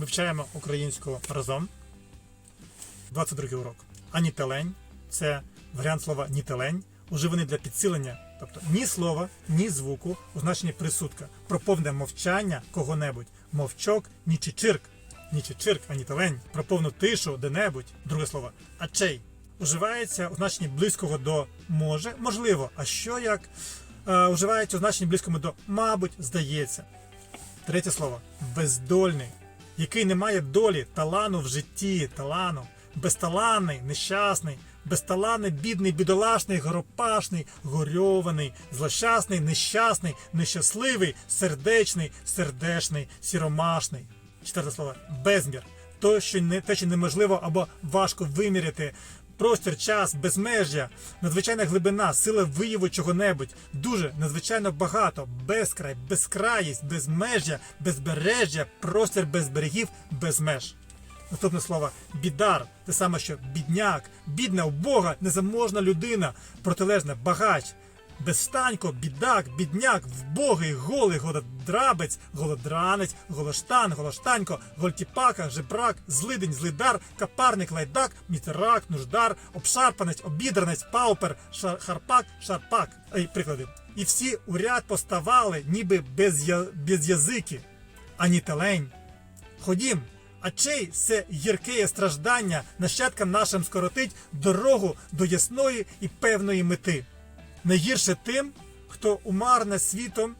Вивчаємо українську разом. 22 урок. Анітелень це варіант слова нітелень, уживаний для підсилення, тобто ні слова, ні звуку у значенні присудка, про повне мовчання кого-небудь, мовчок, ні чичирк, ні чичирк, ані телень, про повну тишу де-небудь, друге слово, ачей. Уживається у значенні близького до може, можливо, а що як? Е, уживається у значенні близькому до мабуть, здається. Третє слово бездольний, який не має долі, талану в житті, талану, безталанний, нещасний, безталанний, бідний, бідолашний, горопашний, горьований, злощасний, нещасний, нещасливий, сердечний, сердешний, сіромашний. Четверте слово безмір. То, що не те, що неможливо або важко виміряти. Простір, час, безмежжя, надзвичайна глибина, сила вияву чого-небудь, дуже надзвичайно багато, безкрай, безкраїсть, безмежжя, безбережжя, простір без берегів, без меж. Наступне слово бідар, те саме, що бідняк, бідна, убога, незаможна людина, протилежне багач, безстанько, бідак, бідняк, вбогий, голий, голодрабець, голодранець, голоштан, голоштанько, гольтіпака, жебрак, злидень, злидар, капарник, лайдак, мітерак, нуждар, обшарпанець, обідранець, паупер, шар- харпак, шарпак. Ей, приклади. І всі у ряд поставали, ніби без, я... без язики, ані телень. Ходім, а чей це гіркеє страждання нащадкам нашим скоротить дорогу до ясної і певної мети. Найгірше тим, хто умарне світом,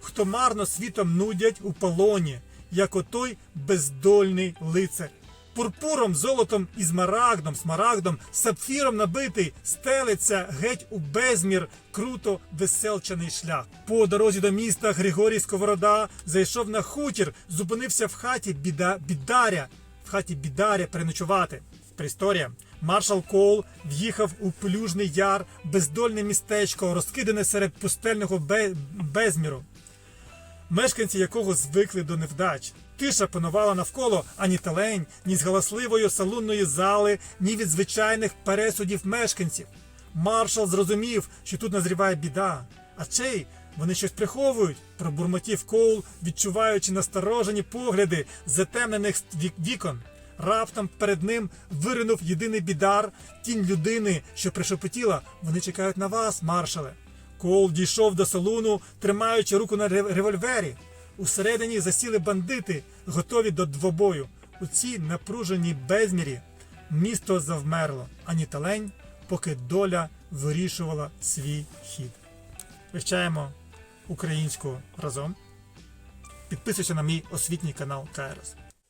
хто марно світом нудять у полоні, як отой бездольний лицар. Пурпуром, золотом і змарагдом, смарагдом, сапфіром набитий, стелиться геть у безмір круто веселчений шлях. По дорозі до міста Григорій Сковорода зайшов на хутір, зупинився в хаті біда, бідаря, в хаті бідаря переночувати. Історія. Маршал Коул в'їхав у Плюжний яр, бездольне містечко, розкидане серед пустельного безміру мешканці якого звикли до невдач. Тиша панувала навколо ані телень, ні з галасливої салунної зали, ні від звичайних пересудів мешканців. Маршал зрозумів, що тут назріває біда. А чей вони щось приховують, пробурмотів Коул, відчуваючи насторожені погляди затемнених вікон. Раптом перед ним виринув єдиний бідар, тінь людини, що пришепотіла. Вони чекають на вас, маршале. Коул дійшов до салуну, тримаючи руку на револьвері. Усередині засіли бандити, готові до двобою. У цій напруженій безмірі місто завмерло, ані талень, поки доля вирішувала свій хід. Вивчаємо українську разом. Підписуйся на мій освітній канал КРС.